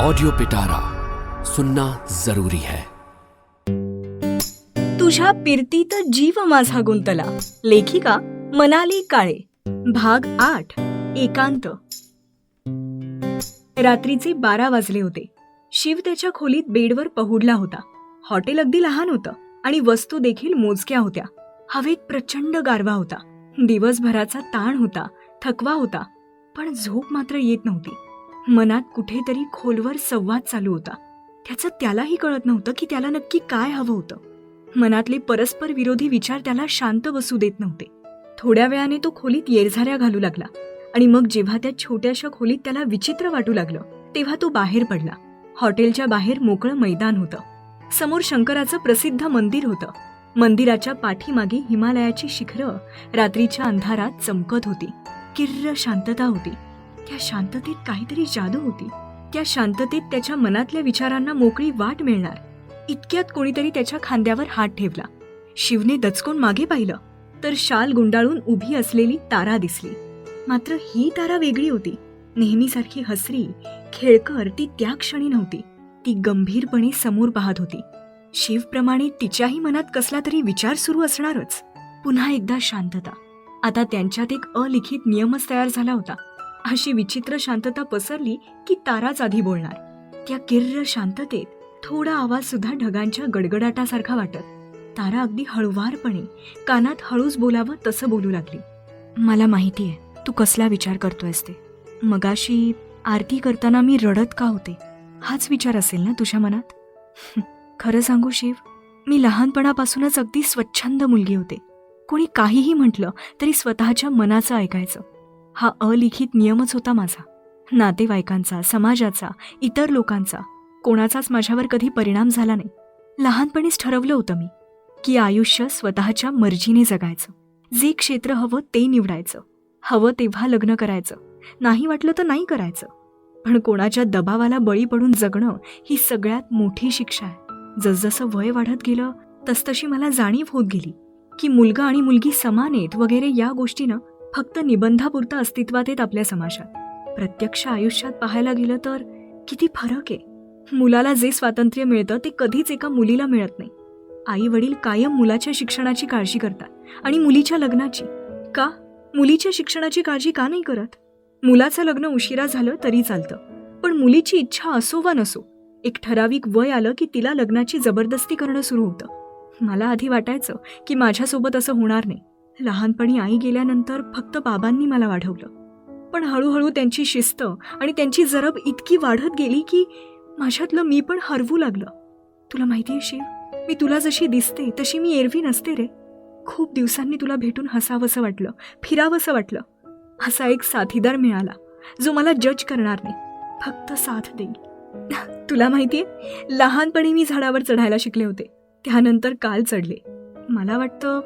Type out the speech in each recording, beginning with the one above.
Audio पिटारा सुनना जरूरी है। तुझ्या पिरतीत जीव माझा गुंतला. लेखिका मनाली काळे. भाग आठ एकांत. रात्रीचे बारा वाजले होते. शिव त्याच्या खोलीत बेडवर पहुडला होता. हॉटेल अगदी लहान होतं आणि वस्तू देखील मोजक्या होत्या. हवेत प्रचंड गारवा होता. दिवसभराचा ताण होता थकवा होता पण झोप मात्र येत नव्हती. मनात कुठेतरी खोलवर संवाद चालू होता. त्याचं त्यालाही कळत नव्हतं की त्याला नक्की काय हवं होतं. मनातले परस्पर विरोधी विचार त्याला शांत बसू देत नव्हते. थोड्या वेळाने तो खोलीत येरझाऱ्या घालू लागला आणि मग जेव्हा त्या छोट्याशा खोलीत त्याला विचित्र वाटू लागलं तेव्हा तो बाहेर पडला. हॉटेलच्या बाहेर मोकळं मैदान होतं. समोर शंकराचं प्रसिद्ध मंदिर होतं. मंदिराच्या पाठीमागे हिमालयाची शिखरं रात्रीच्या अंधारात चमकत होती. किर्र शांतता होती. त्या शांततेत काहीतरी जादू होती. त्या शांततेत त्याच्या मनातल्या विचारांना मोकळी वाट मिळणार. इतक्यात कोणीतरी त्याच्या खांद्यावर हात ठेवला. शिवने दचकून मागे पाहिलं तर शाल गुंडाळून उभी असलेली तारा दिसली. मात्र ही तारा वेगळी होती. नेहमीसारखी हसरी खेळकर ती त्या क्षणी नव्हती. ती गंभीरपणे समोर पाहत होती. शिवप्रमाणे तिच्याही मनात कसला तरी विचार सुरू असणारच. पुन्हा एकदा शांतता. आता त्यांच्यात एक अलिखित नियमच तयार झाला होता. अशी विचित्र शांतता पसरली की ताराच आधी बोलणार. त्या किर्र शांततेत थोडा आवाज सुद्धा ढगांच्या गडगडाटासारखा वाटत. तारा अगदी हळुवारपणे कानात हळूच बोलावं तसं बोलू लागली. मला माहिती आहे तू कसला विचार करतोयस ते. मगाशी आरती करताना मी रडत का होते? हाच विचार असेल ना तुझ्या मनात? खरं सांगू शिव मी लहानपणापासूनच अगदी स्वच्छंद मुलगी होते. कोणी काहीही म्हटलं तरी स्वतःच्या मनाचं ऐकायचं. हा अलिखित नियमच होता माझा. नातेवाईकांचा समाजाचा इतर लोकांचा. कोणाचाच माझ्यावर कधी परिणाम झाला नाही. लहानपणीच ठरवलं होतं मी की आयुष्य स्वतःच्या मर्जीने जगायचं. जे क्षेत्र हवं ते निवडायचं. हवं तेव्हा लग्न करायचं. नाही वाटलं तर नाही करायचं. पण कोणाच्या दबावाला बळी पडून जगणं ही सगळ्यात मोठी शिक्षा आहे. जसजसं वय वाढत गेलं तसतशी मला जाणीव होत गेली की मुलगा आणि मुलगी समान आहेत वगैरे या गोष्टीनं फक्त निबंधापुरतं अस्तित्वात आहेत आपल्या समाजात. प्रत्यक्ष आयुष्यात पाहायला गेलं तर किती फरक आहे. मुलाला जे स्वातंत्र्य मिळतं ते कधीच एका मुलीला मिळत नाही. आई वडील कायम मुलाच्या शिक्षणाची काळजी करतात आणि मुलीच्या लग्नाची. का? मुलीच्या शिक्षणाची काळजी का नाही करत? मुलाचं लग्न उशिरा झालं तरी चालतं. पण मुलीची इच्छा असो वा नसो एक ठराविक वय आलं की तिला लग्नाची जबरदस्ती करणं सुरू होतं. मला आधी वाटायचं की माझ्यासोबत असं होणार नाही. लहानपणी आई गेल्यानंतर फक्त बाबांनी मला वाढवलं. पण हळूहळू त्यांची शिस्त आणि त्यांची जरब इतकी वाढत गेली की माझ्यातलं मी पण हरवू लागलं. तुला माहिती आहे शिव मी तुला जशी दिसते तशी मी एरवी नसते रे. खूप दिवसांनी तुला भेटून हसावंसं वाटलं फिरावंसं वाटलं. असा एक साथीदार मिळाला जो मला जज करणार नाही फक्त साथ देईल. तुला माहितीये लहानपणी मी झाडावर चढायला शिकले होते त्यानंतर काल चढले. मला वाटतं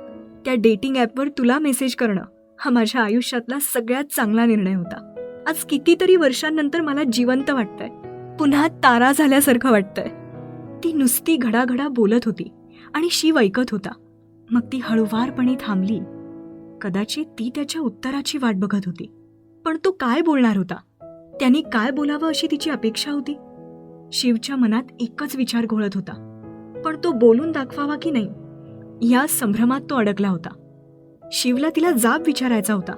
त्या डेटिंग ॲपवर तुला मेसेज करणं हा माझ्या आयुष्यातला सगळ्यात चांगला निर्णय होता. आज कितीतरी वर्षांनंतर मला जिवंत वाटतंय. पुन्हा तारा झाल्यासारखं वाटतंय. ती नुसती घडाघडा बोलत होती आणि शिव ऐकत होता. मग ती हळुवारपणे थांबली. कदाचित ती त्याच्या उत्तराची वाट बघत होती. पण तो काय बोलणार होता? त्यांनी काय बोलावं अशी तिची अपेक्षा होती? शिवच्या मनात एकच विचार घोळत होता. पण तो बोलून दाखवावा की नाही? या संभ्रमात तो अडकला होता. शिवला तिला जाब विचारायचा होता.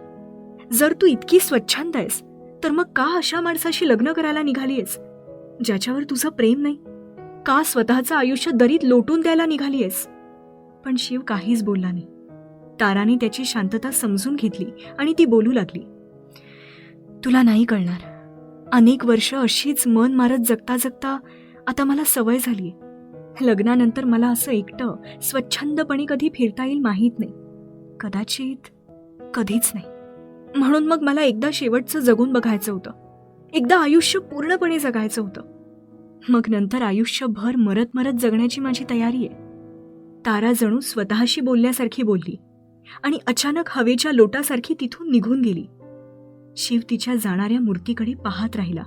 जर तू इतकी स्वच्छंद आहेस तर मग का अशा माणसाशी लग्न करायला निघालीयस? ज्याच्यावर तुझं प्रेम नाही. का स्वतःचं आयुष्य दरीत लोटून द्यायला निघालीयस? पण शिव काहीच बोलला नाही. ताराने त्याची शांतता समजून घेतली आणि ती बोलू लागली. तुला नाही कळणार. अनेक वर्ष अशीच मन मारत जगता जगता आता मला सवय झाली लग्नानंतर मला असं एकटं स्वच्छंदपणे कधी फिरता येईल माहीत नाही. कदाचित कधीच नाही. म्हणून मग मला एकदा शेवटचं जगून बघायचं होतं. एकदा आयुष्य पूर्णपणे जगायचं होतं. मग नंतर आयुष्यभर मरत मरत जगण्याची माझी तयारी आहे. तारा जणू स्वतःशी बोलल्यासारखी बोलली आणि अचानक हवेच्या लोटासारखी तिथून निघून गेली. शिव तिच्या जाणाऱ्या मूर्तीकडे पाहत राहिला.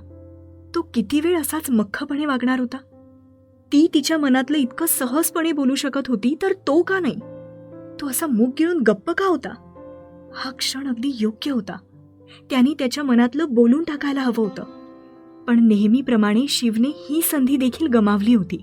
तो किती वेळ असाच मख्खपणे वागणार होता? ती तिच्या मनातलं इतकं सहजपणे बोलू शकत होती तर तो का नाही? तो असा मूग गिळून गप्प का होता? हा क्षण अगदी योग्य होता. त्यांनी त्याच्या मनातलं बोलून टाकायला हवं होतं. पण नेहमीप्रमाणे शिवने ही संधी देखील गमावली होती.